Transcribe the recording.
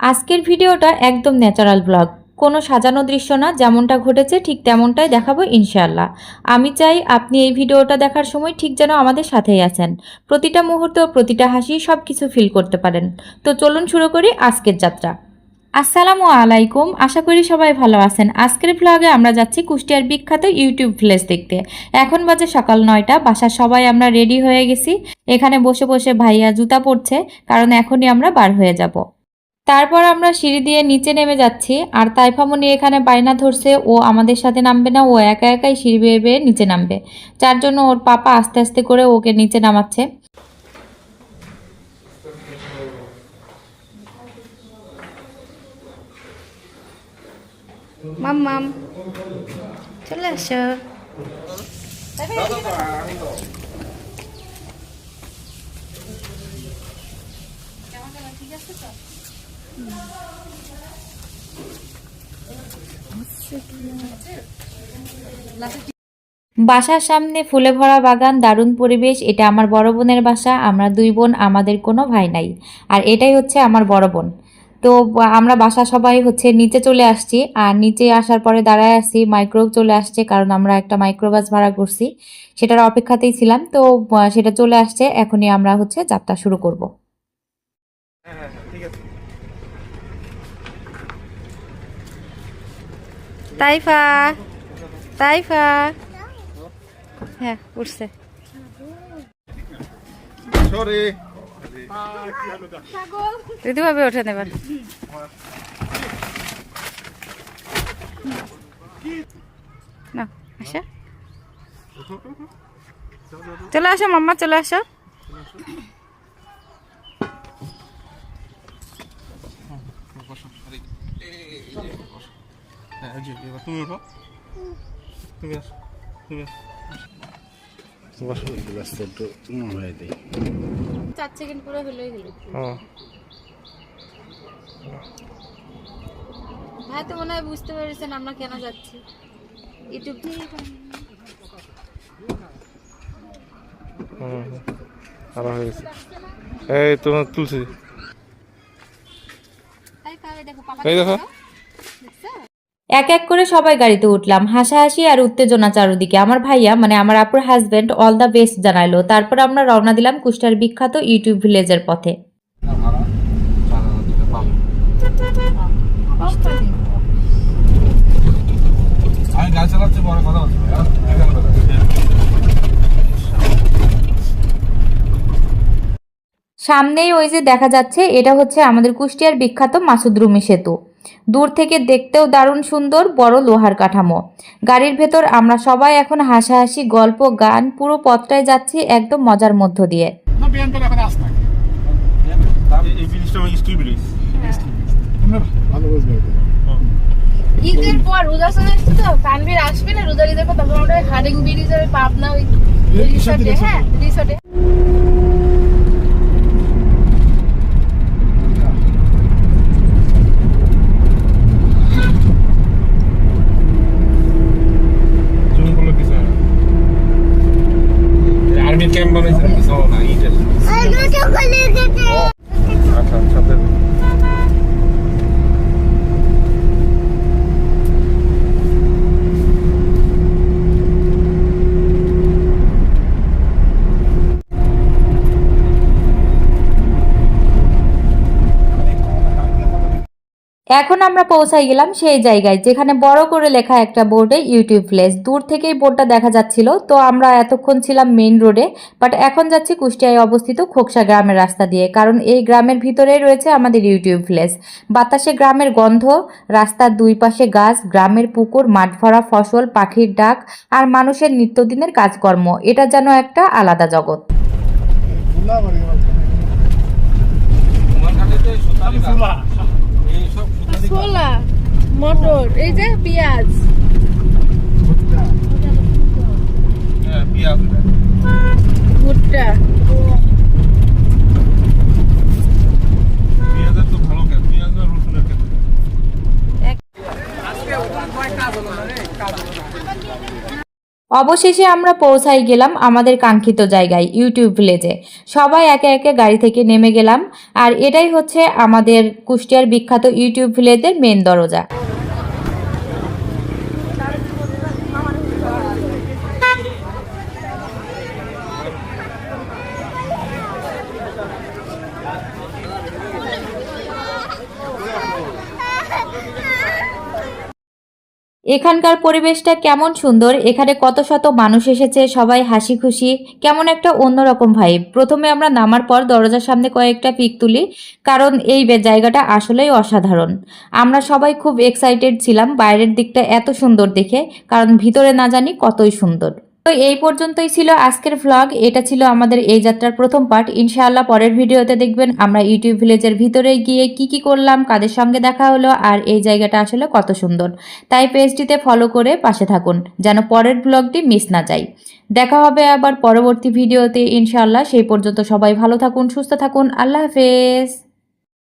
আজকের ভিডিওটা একদম ন্যাচারাল ব্লগ। কোনো সাজানো দৃশ্য না, যেমনটা ঘটেছে, ঠিক তেমনটাই দেখাবো ইনশাল্লাহ আমি চাই আপনি এই ভিডিওটা দেখার সময় ঠিক যেন আমাদের সাথেই আছেন। প্রতিটা মুহূর্ত, প্রতিটা হাসি সব কিছু ফিল করতে পারেন। তো চলুন শুরু করি আজকের যাত্রা। আসসালামু আলাইকুম, আশা করি সবাই ভালো আছেন। আজকের ব্লগে আমরা যাচ্ছি কুষ্টিয়ার বিখ্যাত ইউটিউব ভিলেজ দেখতে। এখন বাজে সকাল নয়টা, বাসার সবাই আমরা রেডি হয়ে গেছি। এখানে বসে বসে ভাইয়া জুতা পরছে, কারণ এখনই আমরা বার হয়ে যাব। তারপর আমরা সিঁড়ি দিয়ে নিচে নেমে যাচ্ছি, আর তাইফামনি এখানে বায়না ধরছে, ও আমাদের সাথে নামবে না, ও একা একাই সিঁড়ি বেয়ে বেয়ে নিচে নামবে। যার জন্য ওর পাপা আস্তে আস্তে করে ওকে নিচে নামাচ্ছে। মাম মাম চলে আসো বাসার সামনে ফুলে ভরা বাগান, দারুণ পরিবেশ, এটা আমার বড় বোনের বাসা, আমরা দুই বোন, আমাদের কোনো ভাই নাই। আর এটাই হচ্ছে আমার বড় বোন। তো আমরা বাসা সবাই হচ্ছে নিচে চলে আসছি। আর নিচে আসার পরে দাঁড়ায় আসছি মাইক্রো চলে আসছে কারণ আমরা একটা মাইক্রোবাস ভাড়া করছি। সেটার অপেক্ষাতেই ছিলাম তো সেটা চলে আসছে। এখনই আমরা হচ্ছে যাত্রা শুরু করব। তাইফা তাইফা। হ্যাঁ উঠছে। সরি। দিদি ভাবে ওঠে নেবার না, আসা। চলে আসো, মাম্মা, চলে আসো। তুমি উঠো তুমি আসো তুমি আসো গ্লাসটা একটু হয়ে দিই চার সেকেন্ড করে হলেই হলো। হ্যাঁ ভাই তো মনে হয় বুঝতে পেরেছেন আমরা কেন যাচ্ছি। ইউটিউব আবার হয়ে গেছে। এই তোমার তুলছি এই দেখো পাপা এই দেখো দেখছ এক এক করে সবাই গাড়িতে উঠলাম। হাসাহাসি আর উত্তেজনা চারদিকে। আমার ভাইয়া মানে আমার আপুর হাজবেন্ড অল দ্য বেস্ট জানাইলো। তারপর আমরা রওনা দিলাম কুষ্টার বিখ্যাত ইউটিউব ভিলেজের পথে। বলছি সামনেই ওই যে দেখা যাচ্ছে এটা হচ্ছে আমাদের কুষ্টিয়ার বিখ্যাত মাসুদরুমি সেতু। দূর থেকে দেখতেও দারুণ সুন্দর বড় লোহার কাঠামো। গাড়ির ভেতর আমরা সবাই এখন হাসাহাসি গল্প গান পুরো পথটায় যাচ্ছি একদম মজার মধ্য দিয়ে। এই ব্রিজটা আমার স্টিল ব্রিজ ভালো বুঝবে ঈদের পর রোজা চলে এসছে তো কানভীর আসবে না রোজা ঈদের পর তখন আমরা হার্ডিং ব্রিজের পাবনা ওই রিসোর্টে হ্যাঁ রিসোর্টে કેમ બને છે? এখন আমরা পৌঁছাই গেলাম সেই জায়গায় যেখানে বড় করে লেখা একটা বোর্ডে ইউটিউব প্লেস দূর থেকেই বোর্ডটা দেখা যাচ্ছিল তো আমরা এতক্ষণ ছিলাম মেইন রোডে বাট এখন যাচ্ছি কুষ্টিয়ায় অবস্থিত খোকসা গ্রামের রাস্তা দিয়ে কারণ এই গ্রামের ভিতরেই রয়েছে আমাদের ইউটিউব প্লেস বাতাসে গ্রামের গন্ধ রাস্তার দুই পাশে গাছ গ্রামের পুকুর মাঠ ভরা ফসল পাখির ডাক আর মানুষের নিত্যদিনের কাজকর্ম। এটা যেন একটা আলাদা জগৎ কাছে তো সুতারি গাছ এই সব সুতারি গাছ ছোলা মটর এই যে পেঁয়াজ। হ্যাঁ পেঁয়াজ ভুট্টা পেঁয়াজের তো ভালো কেন পেঁয়াজ আর রসুনের কেন অবশেষে আমরা পৌঁছাই গেলাম আমাদের কাঙ্ক্ষিত জায়গায়, ইউটিউব ভিলেজে। সবাই একে একে গাড়ি থেকে নেমে গেলাম। আর এটাই হচ্ছে আমাদের কুষ্টিয়ার বিখ্যাত ইউটিউব ভিলেজের মেন দরজা। এখানকার পরিবেশটা কেমন সুন্দর, এখানে কত শত মানুষ এসেছে, সবাই হাসি খুশি, কেমন একটা অন্যরকম ভাইব প্রথমে আমরা নামার পর দরজার সামনে কয়েকটা পিক তুলি, কারণ এই জায়গাটা আসলেই অসাধারণ। আমরা সবাই খুব এক্সাইটেড ছিলাম, বাইরের দিকটা এত সুন্দর দেখে, কারণ ভিতরে না জানি কতই সুন্দর। তো এই পর্যন্তই ছিল আজকের ভ্লগ এটা ছিল আমাদের এই যাত্রার প্রথম পার্ট ইনশাআল্লাহ পরের ভিডিওতে দেখবেন আমরা ইউটিউব ভিলেজের ভিতরে গিয়ে কি কি করলাম, কাদের সঙ্গে দেখা হলো, আর এই জায়গাটা আসলে কত সুন্দর। তাই পেজটিতে ফলো করে পাশে থাকুন, যেন পরের ব্লগটি মিস না যায় দেখা হবে আবার পরবর্তী ভিডিওতে। ইনশাআল্লাহ সেই পর্যন্ত সবাই ভালো থাকুন, সুস্থ থাকুন। আল্লাহ হাফেজ।